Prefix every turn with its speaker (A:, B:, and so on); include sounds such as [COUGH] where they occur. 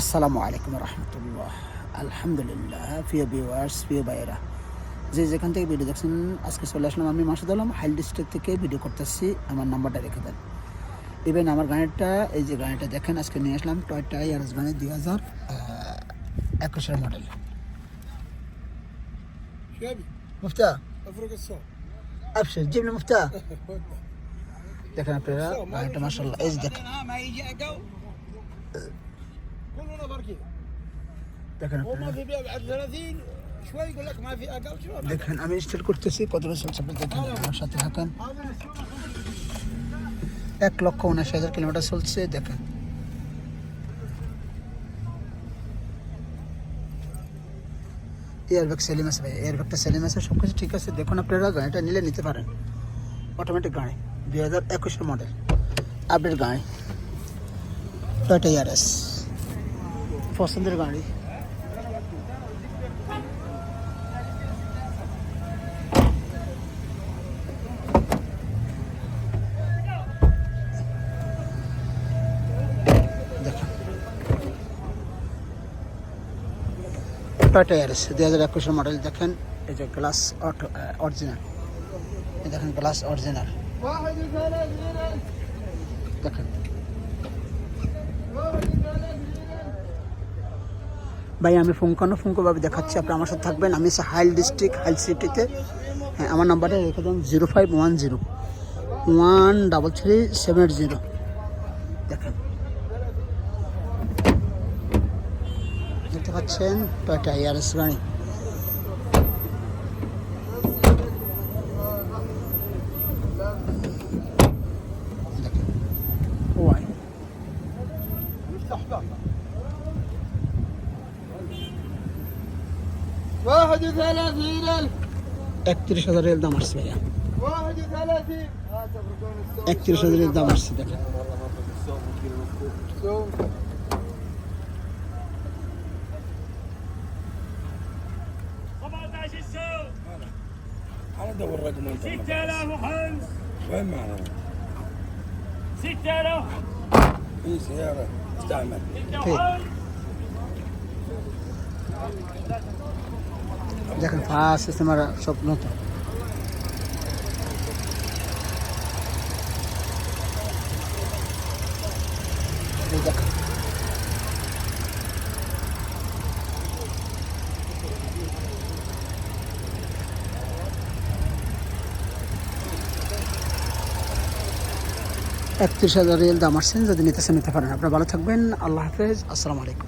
A: আসসালামু আলাইকুম রহমতুল্লাহ। আলহামদুলিল্লাহ প্রিয় ভিউয়ার্স প্রিয় বাইরা যে যেখান থেকে ভিডিও দেখছেন আজকে চলে আসলাম আমি মাসুদ আলম হাইল ডিস্ট্রিক্ট থেকে ভিডিও করতেছি। আমার নাম্বারটা রেখে দেন। ইভেন আমার গাড়িটা এই যে গাড়িটা দেখেন আজকে নিয়ে আসলাম টয়টা ইয়ারস গাড়ি দুই হাজার একুশের মডেল মুফতা? আফসর জিবলি [LAUGHS] দেখেন আপনারা গাড়িটা মাসাল্লাহ এই যে দেখেন।
B: ما يجي اقل كلنا بركي
A: দেখেন
B: هو
A: আপনারা
B: ما في بيع بعد 30 شوي يقول لك ما في اقل شو
A: দেখেন আমি স্টার্ট করতেছি কত বছর চলছে দেখেন আমার সাথে থাকেন
B: هذا السوق
A: এক লক্ষ উনআশি হাজার কিলোমিটার চলছে দেখেন এয়ারব্যাগ সেলিম আছে ভাই এয়ারব্যাগটা সেলিম আছে সব কিছু ঠিক আছে দেখুন আপনারা গাড়িটা নিলে নিতে পারেন অটোমেটিক গাড়ি দুই হাজার একুশের মডেল আপডেট গাড়ি টয়টা ইয়ারএস পছন্দের গাড়ি দেখেন টয়টা ইয়ারএস দুই হাজার একুশের মডেল দেখেন এই যে গ্লাস অরিজিনাল এই দেখেন গ্লাস অরিজিনাল
B: 31
A: দেখেন ভাই, আমি ফুঙ্কানো ফুঙ্কোভাবে দেখাচ্ছি আপনি আমার সাথে থাকবেন। আমি হাইল ডিস্ট্রিক্ট, হাইল সিটিতে। হ্যাঁ আমার নাম্বারটা রেখে দেন, zero five one zero. One double three seven eight zero. দেখেন। দেখতে পাচ্ছেন, টয়টা ইয়ারএস গাড়ি। দেখেন। ওয়াই। واحد وثلاثين ألف اكترش هذا
B: ريال دمر سبيا واحد
A: وثلاثين اكترش هذا ريال دمر
B: سبيا على دور الرقم انت
C: 6005
B: وين معنا؟
C: 6000
B: في سيارة استعمل
A: দেখেন ফার্স্ট সিস্টেমের সব নতুন। একত্রিশ হাজার রিয়েল দাম আসছেন যদি নিতেছেন নিতে পারেন। আপনারা ভালো থাকবেন, আল্লাহ হাফেজ, আসসালামু আলাইকুম।